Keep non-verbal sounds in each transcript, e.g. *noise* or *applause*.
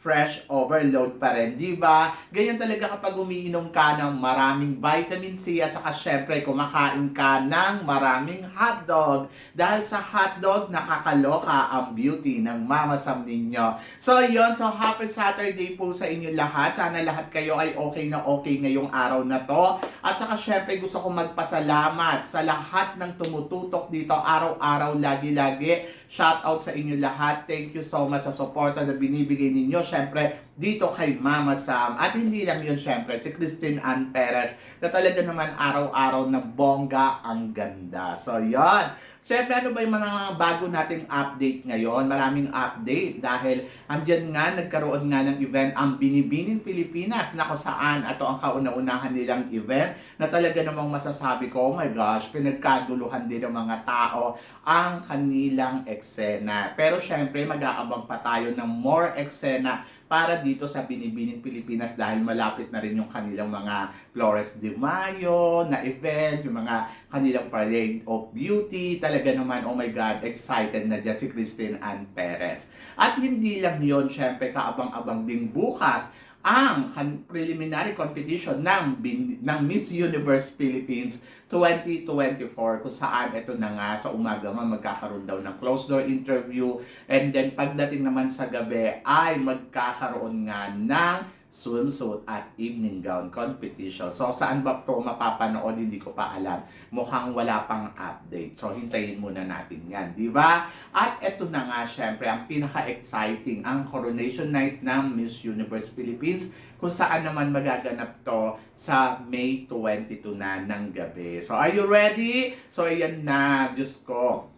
fresh overload pa rin, di ba? Ganyan talaga kapag umiinom ka ng maraming vitamin C at saka syempre kumakain ka ng maraming hotdog. Dahil sa hotdog, nakakaloka ang beauty ng Mama Sam ninyo. So yon so happy Saturday po sa inyo lahat. Sana lahat kayo ay okay na okay ngayong araw na to. At saka syempre gusto ko magpasalamat sa lahat ng tumututok dito araw-araw, lagi-lagi. Shout out sa inyo lahat. Thank you so much sa suporta na binibigay ninyo. Syempre, dito kay Mama Sam. At hindi lang yun, syempre, si Christine Ann Perez na talaga naman araw-araw na bongga ang ganda. So, yon Siyempre, ano ba yung mga bago nating update ngayon? Maraming update dahil andyan nga, nagkaroon nga ng event ang Binibining Pilipinas na saan ito ang kauna-unahan nilang event na talaga namang masasabi ko, oh my gosh, pinagkaguluhan din ng mga tao ang kanilang eksena. Pero syempre, mag-aabang pa tayo ng more eksena para dito sa Binibining Pilipinas dahil malapit na rin yung kanilang mga Flores de Mayo na event, yung mga kanilang Parade of Beauty. Talaga naman, oh my God, excited na dyan si Christine Ann Perez. At hindi lang yon syempre kaabang-abang din bukas ang preliminary competition ng, ng Miss Universe Philippines 2024 kung saan ito na nga sa umaga nga magkakaroon daw ng closed door interview. And then pagdating naman sa gabi ay magkakaroon nga ng swimsuit at evening gown competition. So, saan ba to mapapanood? Hindi ko pa alam. Mukhang wala pang update. So, hintayin muna natin yan. Di ba? At eto na nga, syempre, ang pinaka-exciting, ang coronation night ng Miss Universe Philippines kung saan naman magaganap to sa May 22 na ng gabi. So, are you ready? So, ayan na, Diyos ko.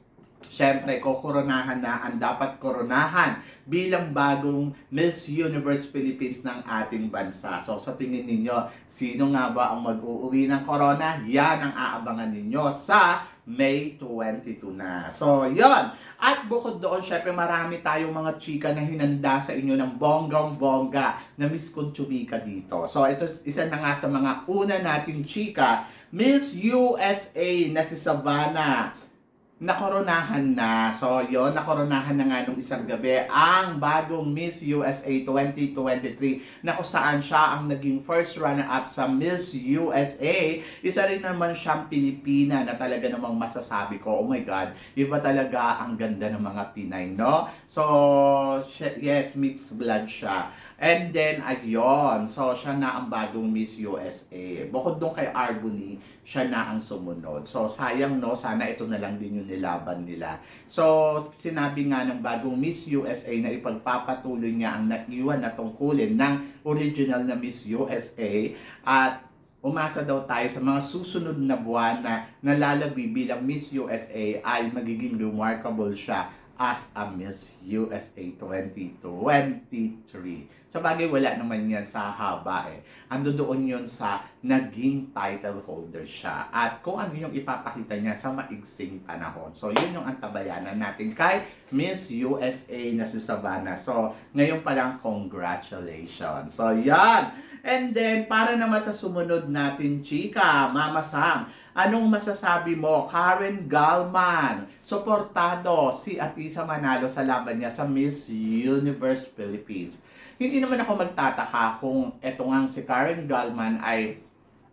Siyempre, kokoronahan na ang dapat koronahan bilang bagong Miss Universe Philippines ng ating bansa. So, sa tingin ninyo, sino nga ba ang mag-uuwi ng corona? Yan ang aabangan ninyo sa May 22 na. So, yon. At bukod doon, syempre marami tayong mga chika na hinanda sa inyo ng bonggang-bongga na Miss Conchumika dito. So, ito isa na nga sa mga una nating chika, Miss USA na si Savannah nakoronahan na. So, yon nakoronahan na nga nung isang gabi ang bagong Miss USA 2023 na kung saan siya ang naging first runner-up sa Miss USA. Isa rin naman siyang Pilipina na talaga namang masasabi ko, oh my God, iba talaga ang ganda ng mga Pinay, no? So, yes, mixed blood siya. And then, ayun. So, siya na ang bagong Miss USA. Bukod doon kay Arbony, siya na ang sumunod. So, sayang no, sana ito na lang din yung nilaban nila. So, sinabi nga ng bagong Miss USA na ipagpapatuloy niya ang naiwan na tungkulin ng original na Miss USA at umasa daw tayo sa mga susunod na buwan na nalalabi bilang Miss USA ay magiging remarkable siya as a Miss USA 2023. Sa bagay, wala naman yan sa haba eh. Ando doon yun sa naging title holder siya. At kung ano yung ipapakita niya sa maigsing panahon. So, yun yung antabayanan natin kay Miss USA na si Savannah. So, ngayon pa lang, congratulations. So, yan. And then, para naman sa sumunod natin, chika, Mama Sam, anong masasabi mo? Karen Galman, suportado si Atisa Manalo sa laban niya sa Miss Universe Philippines. Hindi naman ako magtataka kung eto nga si Karen Galman ay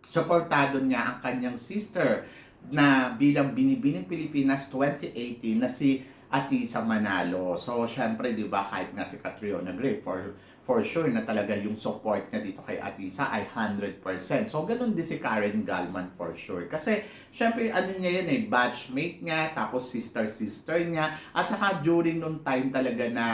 suportado niya ang kanyang sister na bilang Binibining Pilipinas 2018 na si Atisa Manalo. So, syempre, di ba, kahit nga si Catriona Gray, for, for sure na talaga yung support niya dito kay Atisa ay 100%. So, ganun din si Karen Galman for sure. Kasi, syempre, ano niya yan eh, batchmate niya, tapos sister-sister niya, at saka during nung time talaga na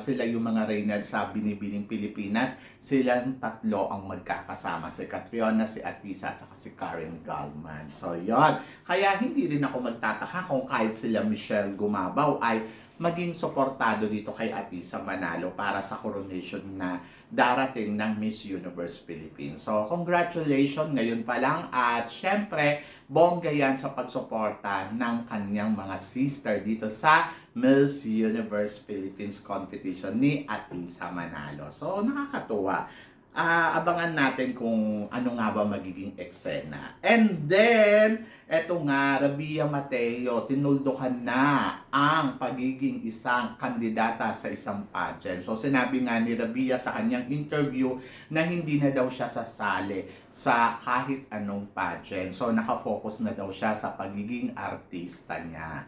sila yung mga Reynard sa Binibining Pilipinas, silang tatlo ang magkakasama. Si Catriona, si Atisa, at saka si Karen Galman. So, yon Kaya hindi rin ako magtataka kung kahit sila Michelle Gumabaw ay maging suportado dito kay Atisa Manalo para sa coronation na darating ng Miss Universe Philippines. So, congratulations ngayon pa lang at syempre, bongga yan sa pagsuporta ng kanyang mga sister dito sa Miss Universe Philippines competition ni Atisa Manalo. So, nakakatuwa. Ah, abangan natin kung ano nga ba magiging eksena. And then, eto nga, Rabia Mateo, tinuldukan na ang pagiging isang kandidata sa isang pageant. So, sinabi nga ni Rabia sa kanyang interview na hindi na daw siya sasali sa kahit anong pageant. So, nakafocus na daw siya sa pagiging artista niya.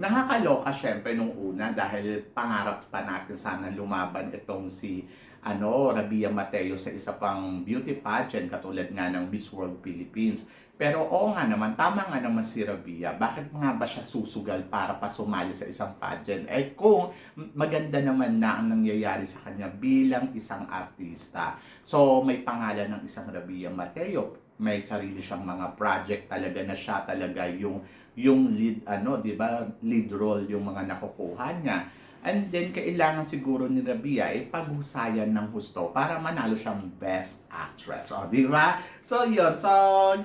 Nakakaloka syempre nung una dahil pangarap pa natin sana lumaban itong si ano, Rabia Mateo sa isa pang beauty pageant katulad nga ng Miss World Philippines. Pero oo nga naman, tama nga naman si Rabia. Bakit nga ba siya susugal para pa sumali sa isang pageant? Eh kung maganda naman na ang nangyayari sa kanya bilang isang artista. So may pangalan ng isang Rabia Mateo. May sarili siyang mga project talaga na siya talaga yung yung lead ano, 'di ba? Lead role yung mga nakukuha niya. And then, kailangan siguro ni Rabia ay paghusayan ng husto para manalo siyang Best Actress. O, di ba? So, yun. So,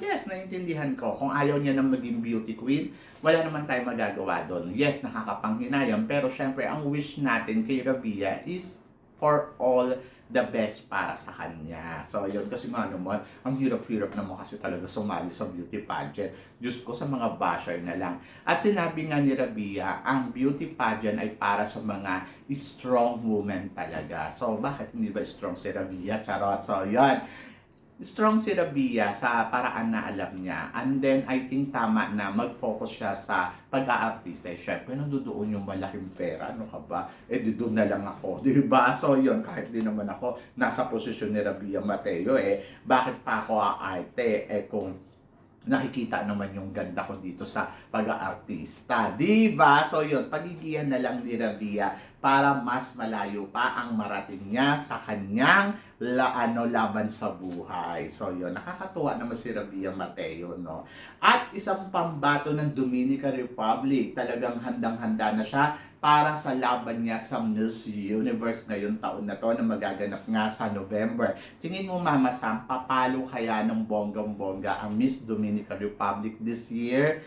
yes, naintindihan ko. Kung ayaw niya ng maging beauty queen, wala naman tayong magagawa doon. Yes, nakakapanghinayang. Pero, syempre, ang wish natin kay Rabia is for all the best para sa kanya. So, yun. Kasi nga naman, ang hirap-hirap naman kasi talaga sumali sa beauty pageant. Diyos ko, sa mga basher na lang. At sinabi nga ni Rabia, ang beauty pageant ay para sa mga strong women talaga. So, bakit hindi ba strong si Rabia? Charot. So, yun. Strong si Rabia sa paraan na alam niya. And then, I think tama na mag-focus siya sa pag-aartista. Eh, syempre, nandoon yung malaking pera. Ano ka ba? Eh, doon na lang ako. Di ba? *laughs* So, yun. Kahit di naman ako nasa posisyon ni Rabia Mateo, eh, bakit pa ako aarte? Eh, kung nakikita naman yung ganda ko dito sa pag-aartista. Di ba? So yun, pagigihan na lang ni Rabia para mas malayo pa ang marating niya sa kanyang la, ano, laban sa buhay. So yun, nakakatuwa naman si Rabia Mateo, no? At isang pambato ng Dominican Republic, talagang handang-handa na siya para sa laban niya sa Miss Universe ngayong taon na to na magaganap nga sa November. Tingin mo Mama Sam, papalo kaya ng bonggang-bongga ang Miss Dominican Republic this year?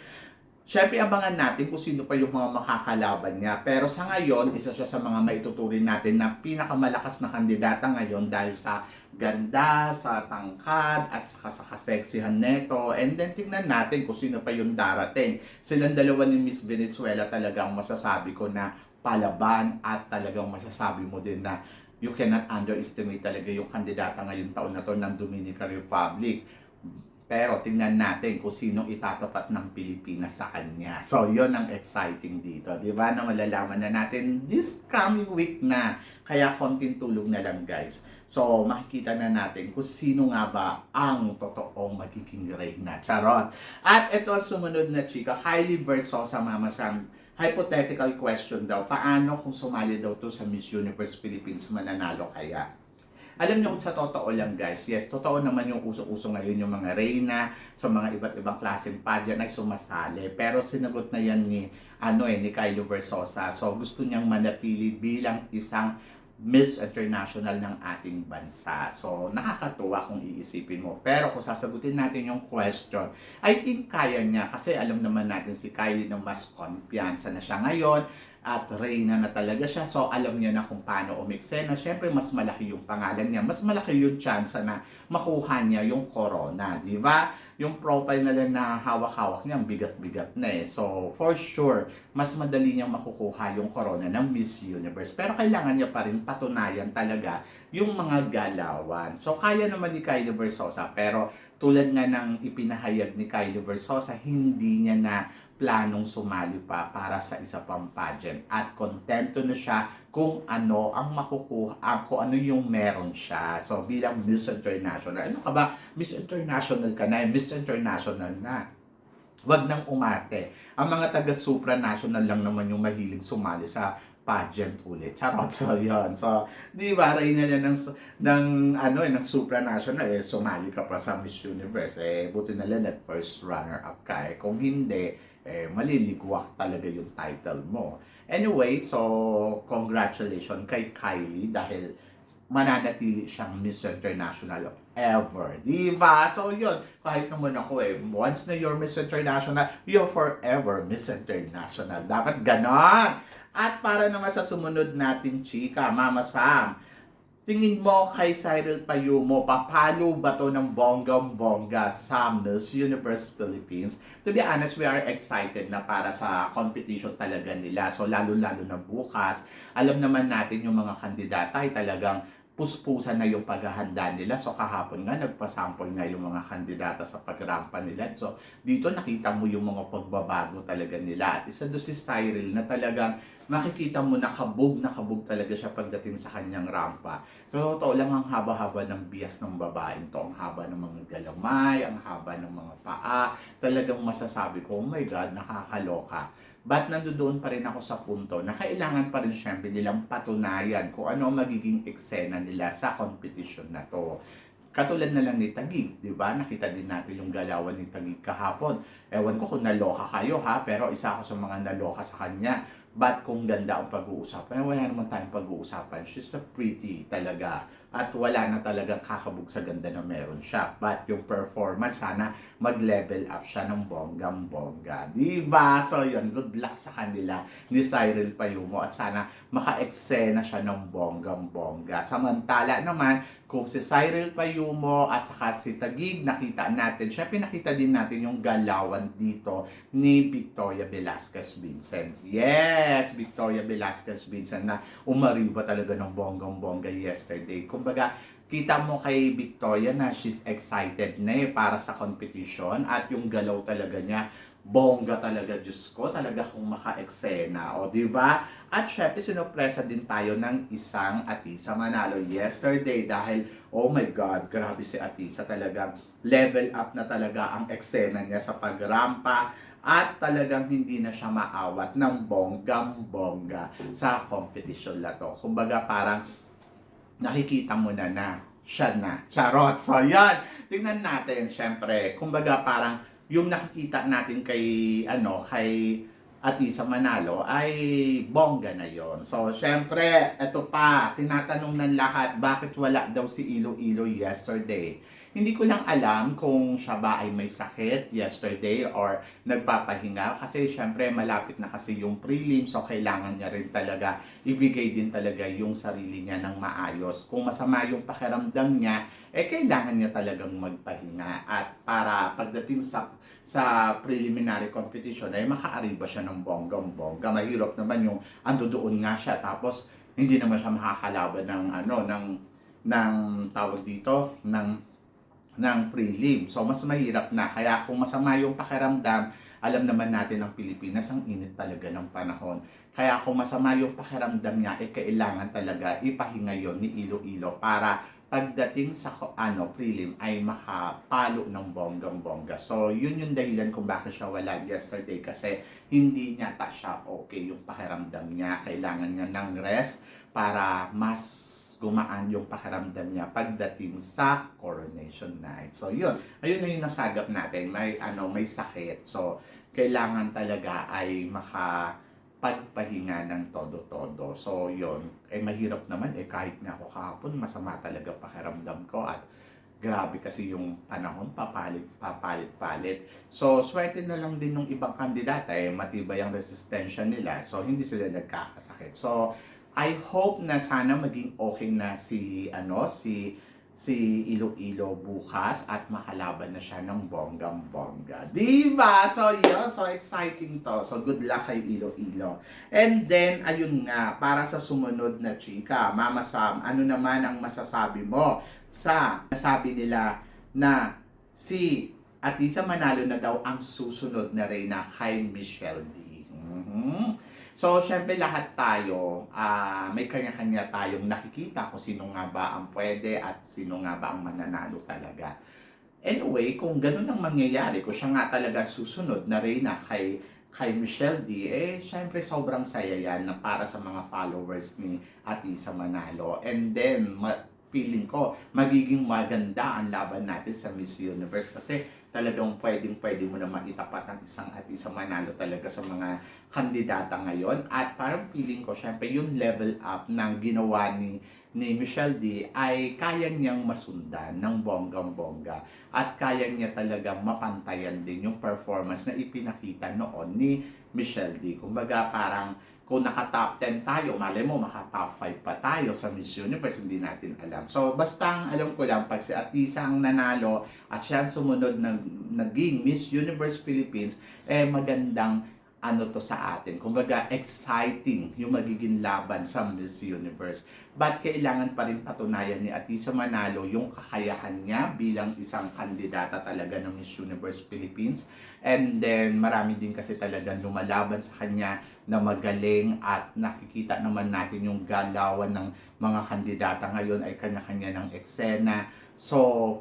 Siyempre, abangan natin kung sino pa yung mga makakalaban niya. Pero sa ngayon, isa siya sa mga maituturing natin na pinakamalakas na kandidata ngayon dahil sa ganda, sa tangkad, at saka sa kaseksihan neto. And then, tingnan natin kung sino pa yung darating. Silang dalawa ni Miss Venezuela talagang masasabi ko na palaban at talagang masasabi mo din na you cannot underestimate talaga yung kandidata ngayong taon na to ng Dominican Republic. Pero tingnan natin kung sino itatapat ng Pilipinas sa kanya. So, yon ang exciting dito. Di ba? Na malalaman na natin this coming week na. Kaya konting tulog na lang guys. So, makikita na natin kung sino nga ba ang totoong magiging reyna. Charot. At ito ang sumunod na chika, Kylie Versosa, Mama Sam. Hypothetical question daw. Paano kung sumali daw to sa Miss Universe Philippines mananalo kaya? Alam niyo sa totoo lang guys, yes, totoo naman yung uso-uso ngayon yung mga reyna sa mga iba't ibang klaseng pageant ay sumasali. Pero sinagot na yan ni, ano eh, ni Kylo Versosa. So gusto niyang manatili bilang isang Miss International ng ating bansa. So, nakakatuwa kung iisipin mo. Pero kung sasagutin natin yung question, I think kaya niya kasi alam naman natin si Kylie na mas kumpiyansa na siya ngayon at reyna na talaga siya. So, alam niya na kung paano umiksena. Siyempre, mas malaki yung pangalan niya. Mas malaki yung chance na makuha niya yung corona. Di ba? Yung profile na lang na hawak-hawak niya, bigat-bigat na eh. So, for sure, mas madali niyang makukuha yung corona ng Miss Universe. Pero kailangan niya pa rin patunayan talaga yung mga galawan. So, kaya naman ni Kylie Versosa. Pero, tulad nga ng ipinahayag ni Kylie Versosa, hindi niya na planong sumali pa para sa isa pang pageant at kontento na siya kung ano ang makukuha, ah, kung ano yung meron siya. So bilang Miss International, ano ka ba? Miss International ka na, eh, Miss International na. Huwag nang umarte. Ang mga taga supranational lang naman yung mahilig sumali sa pageant ulit. Charot. So, yun. So, di ba, reyna niya ng, ng, ano, eh, ng supranational, eh, sumali ka pa sa Miss Universe. Eh, buti na lang at first runner-up ka. Eh, kung hindi, eh, maliligwak talaga yung title mo. Anyway, so congratulations kay Kylie dahil mananatili siyang Miss International ever. Di ba? So yun, kahit naman ako eh, once na you're Miss International, you're forever Miss International. Dapat ganon. At para naman sa sumunod nating chika, Mama Sam, tingin mo kay Cyril Payumo, papalo ba to ng bonggang-bongga sa Miss Universe Philippines? To be honest, we are excited na para sa competition talaga nila. So lalo-lalo na bukas, alam naman natin yung mga kandidata ay talagang puspusan na yung paghahanda nila. So kahapon nga, nagpasample nga yung mga kandidata sa pagrampa nila. So dito nakita mo yung mga pagbabago talaga nila. At isa doon si Cyril na talagang makikita mo na kabog na kabog talaga siya pagdating sa kanyang rampa. So totoo lang ang haba-haba ng bias ng babaeng to. Ang haba ng mga galamay, ang haba ng mga paa. Talagang masasabi ko, oh my God, nakakaloka. But nandoon pa rin ako sa punto na kailangan pa rin syempre nilang patunayan kung ano magiging eksena nila sa competition na to. Katulad na lang ni Tagig, di ba? Nakita din natin yung galawan ni Tagig kahapon. Ewan ko kung naloka kayo ha, pero isa ako sa mga naloka sa kanya. But kung ganda ang pag-uusapan, wala naman tayong pag-uusapan. She's a pretty talaga. At wala na talagang kakabog sa ganda na meron siya. But yung performance, sana mag-level up siya ng bonggang-bongga. Diba? So yun, good luck sa kanila ni Cyril Payumo. At sana maka-eksena siya ng bonggang-bongga. Samantala naman, kung si Cyril Payumo at saka si Tagig, nakita natin, siya pinakita din natin yung galawan dito ni Victoria Velasquez Vincent. Yes, Victoria Velasquez Vincent na umariba talaga ng bonggang-bongga yesterday. Kumbaga, kita mo kay Victoria na she's excited na eh para sa competition at yung galaw talaga niya bongga talaga, Diyos ko, talaga kung maka-eksena, o di ba? At syempre, sinupresa din tayo ng isang Atisa Manalo yesterday dahil, oh my God, grabe si Atisa, talagang level up na talaga ang eksena niya sa pagrampa at talagang hindi na siya maawat ng bonggang-bongga sa competition na to. Kumbaga parang nakikita mo na na siya na. Charot. So, yan. Tingnan natin, syempre. Kumbaga, parang yung nakikita natin kay, ano, kay Atisa Manalo ay bongga na yon. So, syempre, eto pa, tinatanong ng lahat, bakit wala daw si Iloilo yesterday? Hindi ko lang alam kung siya ba ay may sakit yesterday or nagpapahinga kasi syempre malapit na kasi yung prelim so kailangan niya rin talaga ibigay din talaga yung sarili niya ng maayos. Kung masama yung pakiramdam niya, eh kailangan niya talagang magpahinga at para pagdating sa sa preliminary competition ay makaariba siya ng bonggang-bongga. Mahirap naman yung ando doon nga siya tapos hindi naman siya makakalaban ng ano ng ng tawag dito ng ng prelim. So mas mahirap na kaya kung masama yung pakiramdam, alam naman natin ang Pilipinas ang init talaga ng panahon. Kaya kung masama yung pakiramdam niya, eh kailangan talaga ipahinga yon ni Iloilo para pagdating sa ano prelim ay makapalo ng bonggang-bongga. So, yun yung dahilan kung bakit siya wala yesterday kasi hindi niya ta siya okay yung pakiramdam niya. Kailangan niya ng rest para mas gumaan yung pakiramdam niya pagdating sa coronation night. So, yun. Ayun na yung nasagap natin. May, ano, may sakit. So, kailangan talaga ay maka pagpahinga ng todo-todo. So, yon Eh, mahirap naman. Eh, kahit nga ako kahapon, masama talaga pakiramdam ko at grabe kasi yung panahon, papalit, papalit, palit. So, swerte na lang din ng ibang kandidata eh, matibay ang resistensya nila. So, hindi sila nagkakasakit. So, I hope na sana maging okay na si, ano, si si Iloilo bukas at makalaban na siya ng bonggang-bongga. Diba? So, yun. So, exciting to. So, good luck kay Iloilo. And then, ayun nga, para sa sumunod na chika, Mama Sam, ano naman ang masasabi mo sa nasabi nila na si Atisa Manalo na daw ang susunod na reyna kay Michelle D. Mhm. So, syempre lahat tayo, ah, may kanya-kanya tayong nakikita kung sino nga ba ang pwede at sino nga ba ang mananalo talaga. Anyway, kung ganun ang mangyayari, kung siya nga talaga susunod na reyna kay kay Michelle D, eh, syempre sobrang saya yan na para sa mga followers ni Atisa Manalo. And then, ma- feeling ko, magiging maganda ang laban natin sa Miss Universe kasi talagang pwedeng pwede mo na maitapat ang isang at isang manalo talaga sa mga kandidata ngayon. At parang feeling ko, syempre, yung level up ng ginawa ni ni Michelle D ay kaya niyang masundan ng bonggang-bongga at kaya niya talagang mapantayan din yung performance na ipinakita noon ni Michelle D. Kumbaga parang kung naka-top 10 tayo, malay mo maka-top 5 pa tayo sa Miss Universe, hindi natin alam. So, basta ang alam ko lang, pag si Atisa ang nanalo at siya ang sumunod na naging Miss Universe Philippines, eh magandang ano to sa atin. Kumbaga, exciting yung magiging laban sa Miss Universe. But kailangan pa rin patunayan ni Atisa Manalo yung kakayahan niya bilang isang kandidata talaga ng Miss Universe Philippines. And then, marami din kasi talagang lumalaban sa kanya na magaling at nakikita naman natin yung galawan ng mga kandidata ngayon ay kanya-kanya ng eksena. So,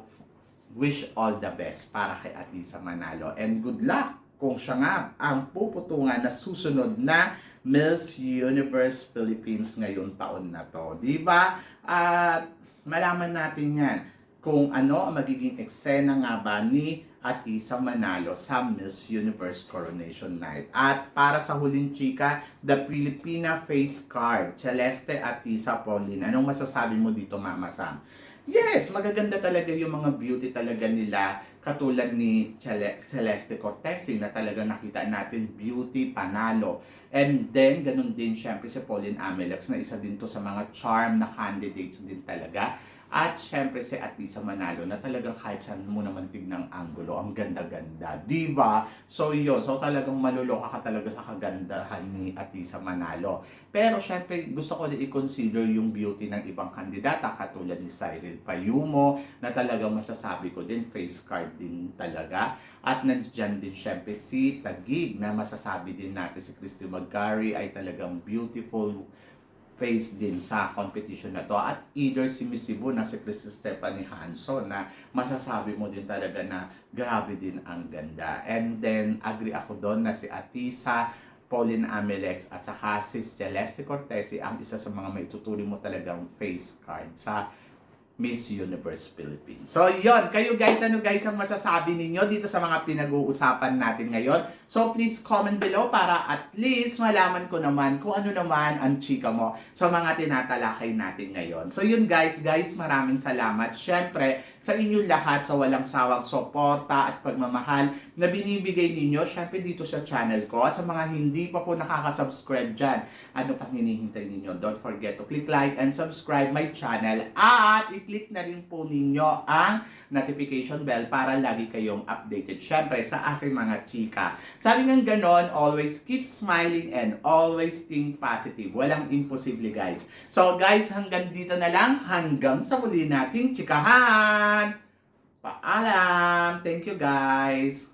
wish all the best para kay Atisa Manalo. And good luck kung siya nga ang puputungan na susunod na Miss Universe Philippines ngayong taon na to. Di ba? At malaman natin yan kung ano ang magiging eksena nga ba ni Atisa Manalo sa Miss Universe Coronation Night. At para sa huling chika, the Filipina face card, Celeste Atisa Pauline. Anong masasabi mo dito, Mama Sam? Yes, magaganda talaga yung mga beauty talaga nila katulad ni Cele- Celeste Cortez na talaga nakita natin beauty, panalo. And then, ganun din syempre si Pauline Amelex na isa din to sa mga charm na candidates din talaga. At syempre si Atisa Manalo na talagang kahit saan mo naman tignang anggulo, ang ganda-ganda. Di ba? So yun, so talagang maluloka ka talaga sa kagandahan ni Atisa Manalo. Pero syempre gusto ko din i-consider yung beauty ng ibang kandidata katulad ni Cyril Payumo na talagang masasabi ko din face card din talaga. At nandiyan din syempre si Tagig na masasabi din natin si Christy Magari ay talagang beautiful face din sa competition na to. At either si Miss Cebu na si Chris Stephanie Hanson na masasabi mo din talaga na grabe din ang ganda. And then agree ako doon na si Atisa Pauline Amelex at saka si Celeste Cortesi ang isa sa mga maituturing mo talagang face card sa Miss Universe Philippines. So, yon Kayo guys, ano guys ang masasabi ninyo dito sa mga pinag-uusapan natin ngayon? So, please comment below para at least malaman ko naman kung ano naman ang chika mo sa mga tinatalakay natin ngayon. So, yun guys, guys, maraming salamat. Syempre, sa inyong lahat sa walang sawang suporta at pagmamahal na binibigay ninyo, syempre dito sa channel ko at sa mga hindi pa po nakaka-subscribe dyan, ano pang hinihintay ninyo? Don't forget to click like and subscribe my channel at i-click na rin po ninyo ang notification bell para lagi kayong updated. Syempre sa aking mga chika. Sabi nga ganon, always keep smiling and always think positive. Walang imposible guys. So guys, hanggang dito na lang. Hanggang sa muli nating chikahan yan. Paalam. Thank you guys.